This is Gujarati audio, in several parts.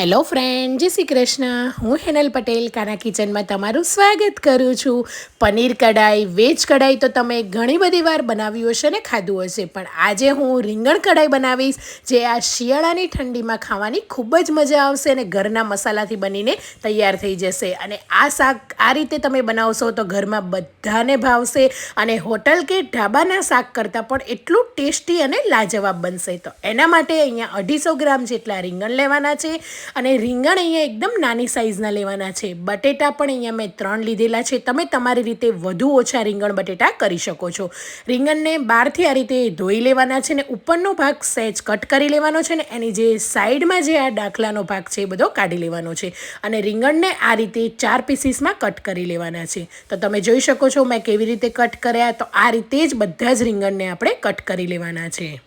હેલો ફ્રેન્ડ જય શ્રી કૃષ્ણ. હું હેનલ પટેલ, કાના કિચનમાં તમારું સ્વાગત કરું છું. પનીર કઢાઈ, વેજ કઢાઈ તો તમે ઘણી બધી વાર બનાવ્યું હશે ને ખાધું હશે, પણ આજે હું રીંગણ કઢાઈ બનાવીશ, જે આ શિયાળાની ઠંડીમાં ખાવાની ખૂબ જ મજા આવશે અને ઘરના મસાલાથી બનીને તૈયાર થઈ જશે. અને આ શાક આ રીતે તમે બનાવશો તો ઘરમાં બધાને ભાવશે અને હોટલ કે ઢાબાના શાક કરતાં પણ એટલું ટેસ્ટી અને લાજવાબ બનશે. તો એના માટે અહીંયા અઢીસો ગ્રામ જેટલા રીંગણ લેવાના છે. અને રીંગણ અહીંયા એકદમ નાની સાઇઝના લેવાના છે. બટેટા પણ અહીંયા મેં ત્રણ લીધેલા છે. તમે તમારી રીતે વધુ ઓછા રીંગણ બટેટા કરી શકો છો. રીંગણને બહારથી આ રીતે ધોઈ લેવાના છે ને ઉપરનો ભાગ સહેજ કટ કરી લેવાનો છે ને એની જે સાઈડમાં જે આ દાખલાનો ભાગ છે એ બધો કાઢી લેવાનો છે. અને રીંગણને આ રીતે ચાર પીસીસમાં કટ કરી લેવાના છે. તો તમે જોઈ શકો છો મેં કેવી રીતે કટ કર્યા. તો આ રીતે જ બધા જ રીંગણને આપણે કટ કરી લેવાના છે.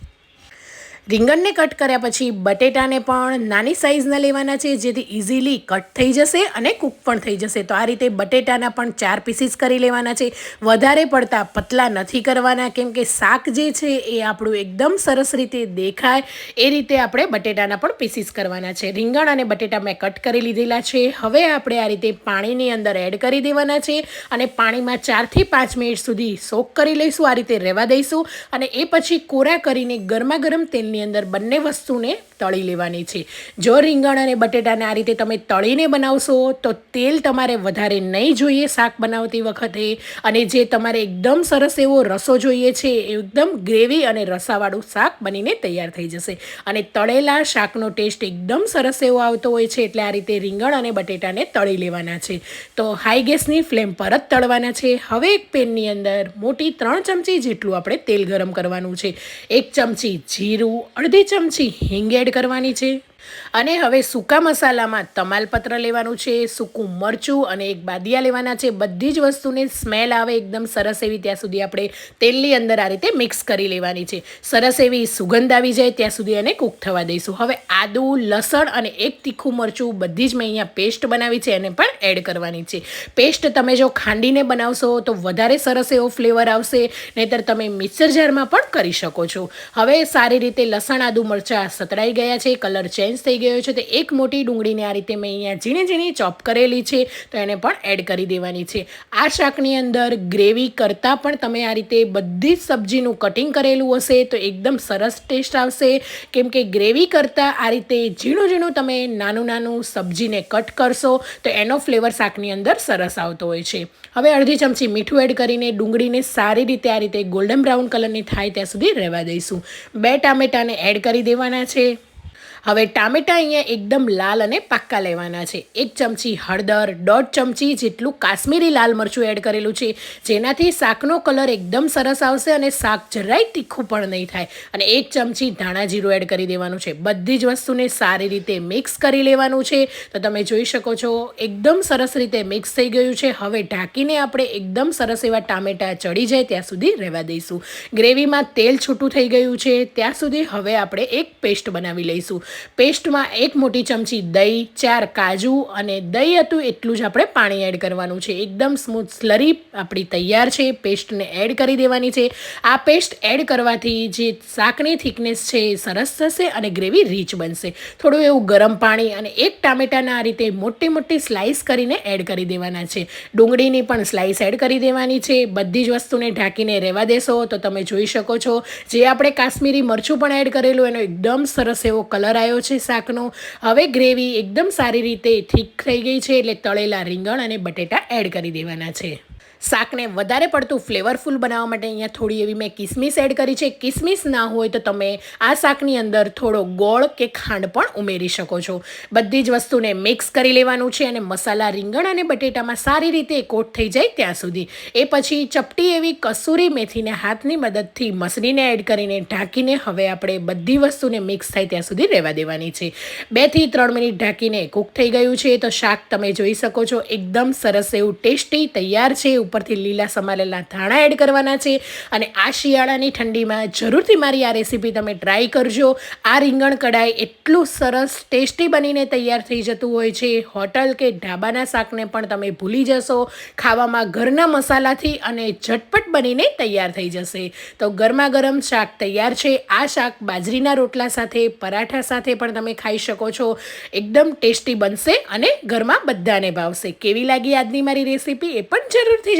રીંગણને કટ કર્યા પછી બટેટાને પણ નાની સાઇઝના લેવાના છે, જેથી ઇઝીલી કટ થઈ જશે અને કૂક પણ થઈ જશે. તો આ રીતે બટેટાના પણ ચાર પીસીસ કરી લેવાના છે. વધારે પડતા પતલા નથી કરવાના, કેમ કે શાક જે છે એ આપણું એકદમ સરસ રીતે દેખાય. એ રીતે આપણે બટેટાના પણ પીસીસ કરવાના છે. રીંગણ અને બટેટા મેં કટ કરી લીધેલા છે. હવે આપણે આ રીતે પાણીની અંદર એડ કરી દેવાના છે અને પાણીમાં ચારથી પાંચ મિનિટ સુધી સોક કરી લઈશું, આ રીતે રહેવા દઈશું અને એ પછી કોરા કરીને ગરમા ગરમ તેલ તેલની અંદર બંને વસ્તુને તળી લેવાની છે. જો રીંગણ અને બટેટાને આ રીતે તમે તળીને બનાવશો, તો તેલ તમારે વધારે નહીં જોઈએ શાક બનાવતી વખતે. અને જે તમારે એકદમ સરસ એવો રસો જોઈએ છે એકદમ ગ્રેવી અને રસાવાળું શાક બનીને તૈયાર થઈ જશે. અને તળેલા શાકનો ટેસ્ટ એકદમ સરસ એવો આવતો હોય છે, એટલે આ રીતે રીંગણ અને બટેટાને તળી લેવાના છે. તો હાઈ ગેસની ફ્લેમ પર જ તળવાના છે. હવે એક પેનની અંદર મોટી ત્રણ ચમચી જેટલું આપણે તેલ ગરમ કરવાનું છે. એક ચમચી જીરું અડધી ચમચી હિંગ એડ કરવાની છે. અને હવે સૂકા મસાલામાં તમાલપત્ર લેવાનું છે, સૂકું મરચું અને એક બાદિયા લેવાના છે. બધી જ વસ્તુને સ્મેલ આવે એકદમ સરસ એવી ત્યાં સુધી આપણે તેલની અંદર આ રીતે મિક્સ કરી લેવાની છે. સરસ એવી સુગંધ આવી જાય ત્યાં સુધી એને કૂક થવા દઈશું. હવે આદુ, લસણ અને એક તીખું મરચું બધી જ મેં અહીંયા પેસ્ટ બનાવી છે, એને પણ એડ કરવાની છે. પેસ્ટ તમે જો ખાંડીને બનાવશો તો વધારે સરસ એવો ફ્લેવર આવશે, નહીતર તમે મિક્સર જારમાં પણ કરી શકો છો. હવે સારી રીતે લસણ, આદુ, મરચાં સતળાઈ ગયા છે કલર ચેન્જ થઈ ગયો છે, તો એક મોટી ડુંગળીને આ રીતે મેં અહીંયા ઝીણી ઝીણી ચોપ કરેલી છે, તો એને પણ એડ કરી દેવાની છે. આ શાકની અંદર ગ્રેવી કરતાં પણ તમે આ રીતે બધી જ સબ્જીનું કટિંગ કરેલું હશે, તો એકદમ સરસ ટેસ્ટ આવશે. કેમ કે ગ્રેવી કરતાં આ રીતે ઝીણું ઝીણું તમે નાનું નાનું સબ્જીને કટ કરશો, તો એનો ફ્લેવર શાકની અંદર સરસ આવતો હોય છે. હવે અડધી ચમચી મીઠું એડ કરીને ડુંગળીને સારી રીતે આ રીતે ગોલ્ડન બ્રાઉન કલરની થાય ત્યાં સુધી રહેવા દઈશું. બે ટામેટાને એડ કરી દેવાના છે. હવે ટામેટાં અહીંયા એકદમ લાલ અને પાક્કા લેવાના છે. એક ચમચી હળદર, દોઢ ચમચી જેટલું કાશ્મીરી લાલ મરચું એડ કરેલું છે. જેનાથી શાકનો કલર એકદમ સરસ આવશે અને શાક જરાય તીખું પણ નહીં થાય. અને એક ચમચી ધાણા જીરું એડ કરી દેવાનું છે. બધી જ વસ્તુને સારી રીતે મિક્સ કરી લેવાનું છે. તો તમે જોઈ શકો છો, એકદમ સરસ રીતે મિક્સ થઈ ગયું છે. હવે ઢાંકીને આપણે એકદમ સરસ એવા ટામેટાં ચડી જાય ત્યાં સુધી રહેવા દઈશું. ગ્રેવીમાં તેલ છૂટું થઈ ગયું છે. ત્યાં સુધી હવે આપણે એક પેસ્ટ બનાવી લઈશું. પેસ્ટમાં એક મોટી ચમચી દહીં, ચાર કાજુ અને દહીં હતું એટલું જ આપણે પાણી એડ કરવાનું છે. એકદમ સ્મૂથ સ્લરી આપણી તૈયાર છે. પેસ્ટને એડ કરી દેવાની છે. આ પેસ્ટ એડ કરવાથી જે શાકની થિકનેસ છે એ સરસ થશે અને ગ્રેવી રીચ બનશે. થોડું એવું ગરમ પાણી અને એક ટામેટાના આ રીતે મોટી મોટી સ્લાઇસ કરીને એડ કરી દેવાના છે. ડુંગળીની પણ સ્લાઇસ એડ કરી દેવાની છે. બધી જ વસ્તુને ઢાંકીને રહેવા દેશો તો તમે જોઈ શકો છો. જે આપણે કાશ્મીરી મરચું પણ એડ કરેલું એનો એકદમ સરસ એવો કલર આવ્યો છે શાકનો. હવે ગ્રેવી એકદમ સારી રીતે થીક થઈ ગઈ છે એટલે તળેલા રીંગણ અને બટેટા એડ કરી દેવાના છે. શાકને વધારે પડતું ફ્લેવરફુલ બનાવવા માટે અહીંયા થોડી એવી મેં કિસમિસ એડ કરી છે. કિસમિસ ના હોય તો તમે આ શાકની અંદર થોડો ગોળ કે ખાંડ પણ ઉમેરી શકો છો. બધી જ વસ્તુને મિક્સ કરી લેવાનું છે અને મસાલા રીંગણ અને બટેટામાં સારી રીતે કોટ થઈ જાય ત્યાં સુધી. એ પછી ચપટી એવી કસૂરી મેથીને હાથની મદદથી મસરીને એડ કરીને ઢાંકીને હવે આપણે બધી વસ્તુને મિક્સ થાય ત્યાં સુધી રહેવા દેવાની છે. બેથી ત્રણ મિનિટ ઢાંકીને કૂક થઈ ગયું છે તો શાક તમે જોઈ શકો છો. એકદમ સરસ એવું ટેસ્ટી, તૈયાર છે. ઉપરથી લીલા સમારેલા ધાણા એડ કરવાના છે અને આ શિયાળાની ઠંડીમાં જરૂરથી મારી આ રેસીપી તમે ટ્રાય કરજો. આ રીંગણ કઢાઈ એટલું સરસ ટેસ્ટી બનીને તૈયાર થઈ જતું હોય છે. હોટલ કે ઢાબાના શાકને પણ તમે ભૂલી જશો. ખાવામાં ઘરના મસાલાથી અને ઝટપટ બનીને તૈયાર થઈ જશે. તો ગરમા ગરમ શાક તૈયાર છે. આ શાક બાજરીના રોટલા સાથે, પરાઠા સાથે પણ તમે ખાઈ શકો છો. એકદમ ટેસ્ટી બનશે અને ઘરમાં બધાને ભાવશે. કેવી લાગી આજની મારી રેસીપી એ પણ જરૂરથી